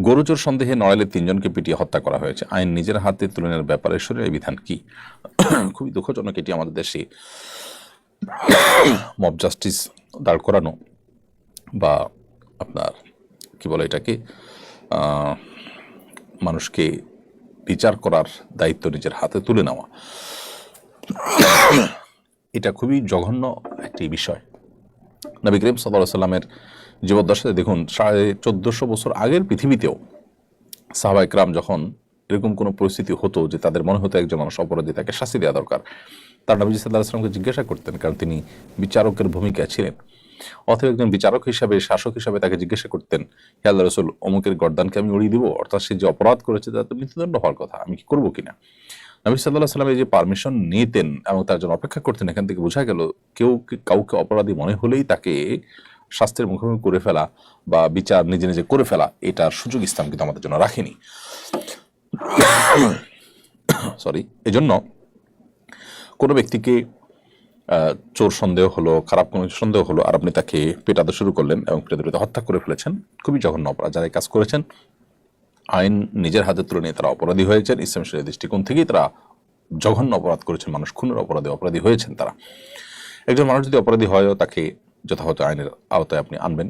গরুচোর সন্দেহে নড়াইলে তিনজনকে পিটিয়ে হত্যা করা হয়েছে। আইন নিজের হাতে তুলে নেওয়ার ব্যাপারে শরীরের বিধান কি? খুবই দুঃখজনক এটি আমাদের দেশে। মব জাস্টিস দাঁড় করানো বা আপনার, কি বলে এটাকে মানুষকে বিচার করার দায়িত্ব নিজের হাতে তুলে নেওয়া। এটা খুবই জঘন্য একটি বিষয়। নবী করিম সাল্লাহ সাল্লামের জীবদ্দশাতে দেখুন, সাড়ে চোদ্দোশো বছর আগের পৃথিবীতেও সাহাবা ইকরাম যখন এরকম কোনো পরিস্থিতি হতো যে তাদের মনে হতো একজন মানুষ অপরাধী, তাকে শাস্তি দেওয়া দরকার। তার নবী সাল্লাহ আসলামকে জিজ্ঞাসা করতেন, কারণ তিনি বিচারকের ভূমিকা ছিলেন। অথবা একজন বিচারক হিসাবে, শাসক হিসাবে তাকে জিজ্ঞাসা করতেন, হে রসুল, অমুকের গর্দানকে আমি উড়িয়ে দিব? অর্থাৎ সে যে অপরাধ করেছে তার তো মৃত্যুদণ্ড হওয়ার কথা, আমি কি করব কিনা? নবী সাল্লাহ সাল্লাম এই যে পারমিশন নিতেন এবং তার জন্য অপেক্ষা করতেন, এখান থেকে বোঝা গেল কেউ কাউকে অপরাধী মনে হলেই তাকে শাস্ত্রের মুখোমুখি করে ফেলা বা বিচার নিজে নিজে করে ফেলা, এটার সুযোগ ইসলাম কিন্তু আমাদের জন্য রাখেনি। সরি এজন্য কোনো ব্যক্তিকে চোর সন্দেহ হলো, খারাপ কোনো সন্দেহ হলো, আর আপনি তাকে পেটাতে শুরু করলেন এবং পেটাতে হত্যা করে ফেলেছেন, খুবই জঘন্য অপরাধ, যারা কাজ করেছেন আইন নিজের হাতে তুলে নিয়ে তারা অপরাধী হয়েছেন। ইসলাম শরীর দৃষ্টিকোণ থেকেই তারা জঘন্য অপরাধ করেছেন। মানুষ খুনের অপরাধে অপরাধী হয়েছেন তারা। একজন মানুষ যদি অপরাধী হয়ও তাকে যথাযথ আইনের আওতায় আপনি আনবেন।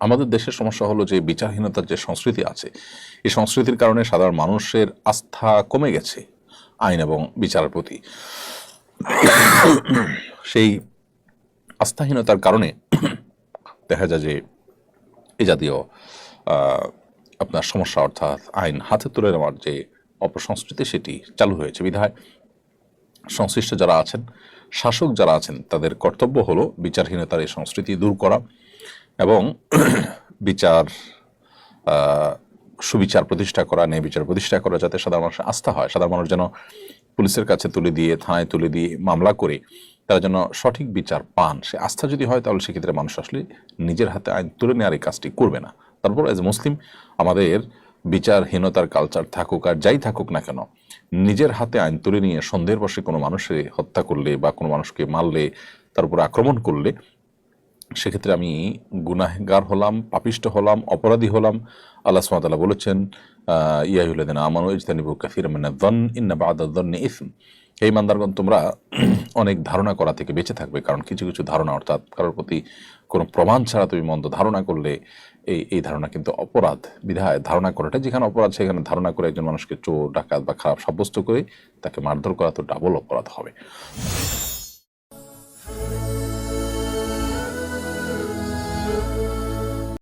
আমাদের দেশের সমস্যা হলো যে বিচারহীনতার যে সংস্কৃতি আছে, এই সংস্কৃতির কারণে সাধারণ মানুষের আস্থা কমে গেছে আইন এবং বিচারের প্রতি। সেই আস্থাহীনতার কারণে দেখা যায় যে এই জাতীয় আপনার সমস্যা অর্থাৎ আইন হাতে তুলে নেওয়ার যে অপসংস্কৃতি সেটি চালু হয়েছে। বিধায় সংশ্লিষ্ট যারা আছেন, শাসক যারা আছেন, তাদের কর্তব্য হলো বিচারহীনতার এই সংস্কৃতি দূর করা এবং বিচার সুবিচার প্রতিষ্ঠা করা, ন্যায় বিচার প্রতিষ্ঠা করা যাতে সাধারণ মানুষের আস্থা হয়। সাধারণ মানুষ যেন পুলিশের কাছে তুলে দিয়ে, থানায় তুলে দিয়ে মামলা করে, তারা যেন সঠিক বিচার পান। সে আস্থা যদি হয়, তাহলে সেক্ষেত্রে মানুষ আসলে নিজের হাতে আইন তুলে নেওয়ার এই কাজটি করবে না। তারপর এজ মুসলিম আমাদের বিচারহীনতার কালচার থাকুক আর যাই থাকুক না কেন, নিজের হাতে আইন তুলে নিয়ে সন্দেহের বসে কোনো মানুষের হত্যা করলে বা কোনো মানুষকে মারলে তার উপর আক্রমণ করলে, সেক্ষেত্রে আমি গুনাহগার হলাম, পাপিষ্ট হলাম, অপরাধী হলাম। আল্লাহ সুমাতাল্লাহ বলেছেন ইয়াহুল্লাদিন আমানু ইজতানিবু কাফির মিনা দন ইন্না বাদা দন্নি ইসম। এই মান্দারগণ তোমরা অনেক ধারণা করা থেকে বেঁচে থাকবে, কারণ কিছু কিছু ধারণা অর্থাৎ কারোর প্রতি কোনো প্রমাণ ছাড়া তুমি মন্দ ধারণা করলে এই এই ধারণা কিন্তু অপরাধ, বিধায় ধারণা করাটা, যেখানে অপরাধ সেখানে ধারণা করে একজন মানুষকে চোর, ডাকাত বা খারাপ সাব্যস্ত করে তাকে মারধর করা তো ডাবল অপরাধ হবে।